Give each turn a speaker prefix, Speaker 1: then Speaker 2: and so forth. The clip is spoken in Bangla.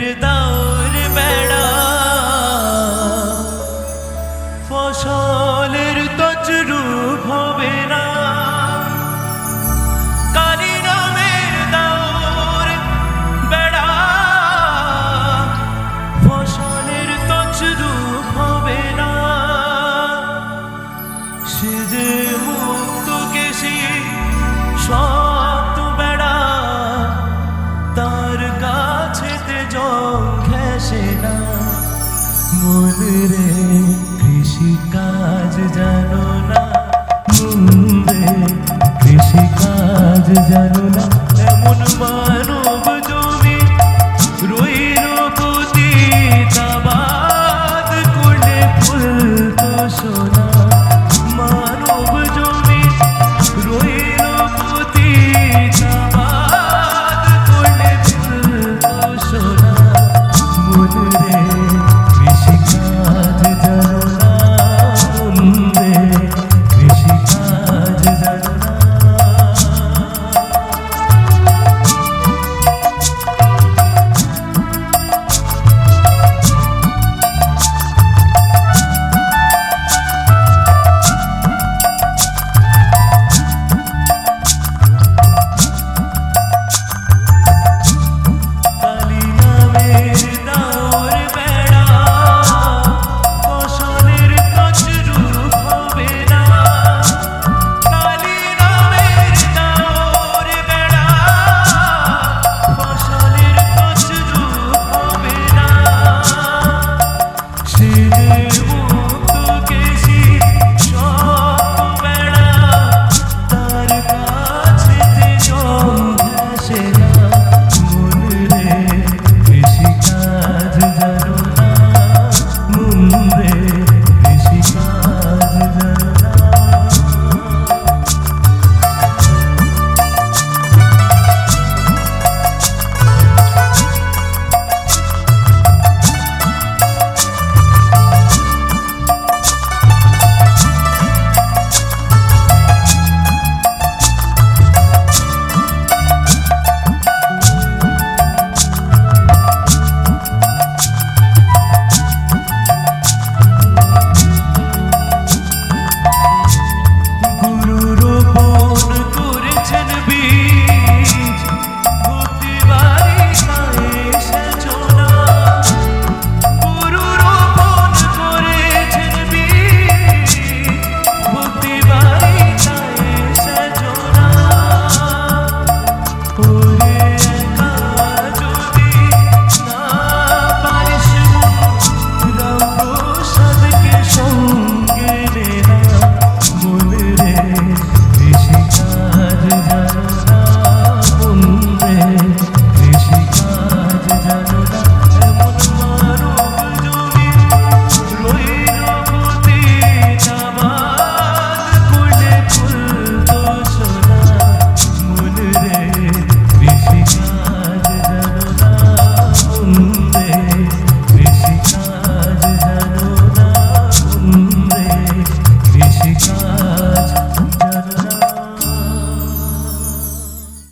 Speaker 1: 知道。মন রে কৃষিকাজ জানো না রে কৃষিকাজ জানো না। এমন মানব